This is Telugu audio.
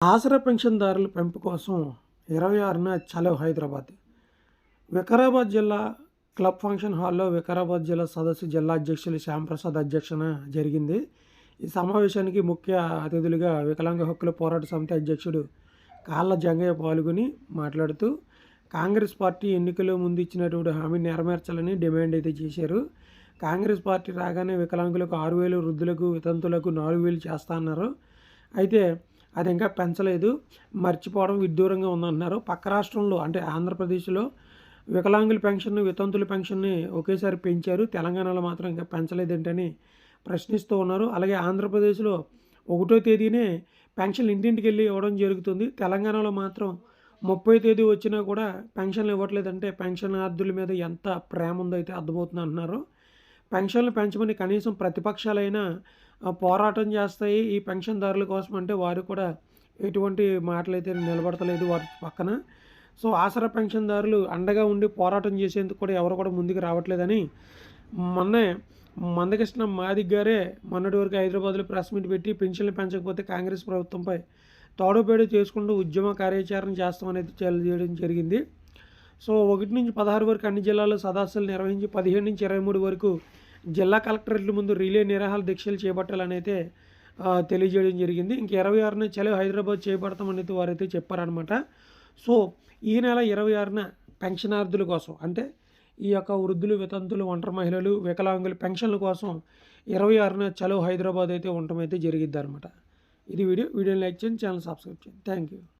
ఆసరా పెన్షన్దారుల పెంపు కోసం ఇరవై ఆరున చలో హైదరాబాద్. వికారాబాద్ జిల్లా క్లబ్ ఫంక్షన్ హాల్లో వికారాబాద్ జిల్లా సదస్సు జిల్లా అధ్యక్షులు శ్యాంప్రసాద్ అధ్యక్షన జరిగింది. ఈ సమావేశానికి ముఖ్య అతిథులుగా వికలాంగ హక్కుల పోరాట సమితి అధ్యక్షుడు కాళ్ళ జంగయ్య పాల్గొని మాట్లాడుతూ కాంగ్రెస్ పార్టీ ఎన్నికల్లో ముందు ఇచ్చినటువంటి హామీ నెరవేర్చాలని డిమాండ్ అయితే చేశారు. కాంగ్రెస్ పార్టీ రాగానే వికలాంగులకు ఆరు వేలు వృద్ధులకు వితంతులకు నాలుగు వేలు చేస్తా అన్నారు. అయితే అది ఇంకా పెంచలేదు. మర్చిపోవడం విడ్డూరంగా ఉందన్నారు. పక్క రాష్ట్రంలో అంటే ఆంధ్రప్రదేశ్లో వికలాంగుల పెన్షన్ వితంతుల పెన్షన్ని ఒకేసారి పెంచారు. తెలంగాణలో మాత్రం ఇంకా పెంచలేదేంటని ప్రశ్నిస్తూ ఉన్నారు. అలాగే ఆంధ్రప్రదేశ్లో ఒకటో తేదీనే పెన్షన్ ఇంటింటికి వెళ్ళి ఇవ్వడం జరుగుతుంది. తెలంగాణలో మాత్రం ముప్పై తేదీ వచ్చినా కూడా పెన్షన్లు ఇవ్వట్లేదంటే పెన్షనార్థుల మీద ఎంత ప్రేమ ఉందో అయితే అర్థమవుతుంది అంటున్నారు పెన్షన్లు పెంచమని కనీసం ప్రతిపక్షాలైనా పోరాటం చేస్తాయి. ఈ పెన్షన్దారుల కోసం అంటే వారు కూడా ఎటువంటి మాటలైతే నిలబడతలేదు వారి పక్కన. సో ఆసరా పెన్షన్దారులు అండగా ఉండి పోరాటం చేసేందుకు కూడా ఎవరు కూడా ముందుకు రావట్లేదని మొన్నే మందకృష్ణ మాదిగ్ గారే మొన్నటి వరకు హైదరాబాద్లో ప్రెస్ మీట్ పెట్టి పెన్షన్లు పెంచకపోతే కాంగ్రెస్ ప్రభుత్వంపై తోడుపేడు చేసుకుంటూ ఉద్యమ కార్యాచరణ చేస్తామనేది తెలియజేయడం జరిగింది. సో ఒకటి నుంచి పదహారు వరకు అన్ని జిల్లాల్లో సదస్సులు నిర్వహించి పదిహేడు నుంచి ఇరవై మూడు వరకు జిల్లా కలెక్టరేట్ల ముందు రిలే నిరాహార దీక్షలు చేపట్టాలని అయితే తెలియజేయడం జరిగింది. ఇంక ఇరవై ఆరున చలో హైదరాబాద్ చేపడతామని వారు వారైతే చెప్పారనమాట. సో ఈ నెల ఇరవై ఆరున పెన్షనార్థుల కోసం అంటే ఈ యొక్క వృద్ధులు వితంతులు ఒంటరి మహిళలు వికలాంగుల పెన్షన్ల కోసం ఇరవై ఆరున చలో హైదరాబాద్ అయితే ఉండటం అయితే జరిగిద్ది అనమాట ఇది వీడియో. వీడియోని లైక్ చేయండి ఛానల్ సబ్స్క్రైబ్ చేయండి. Thank you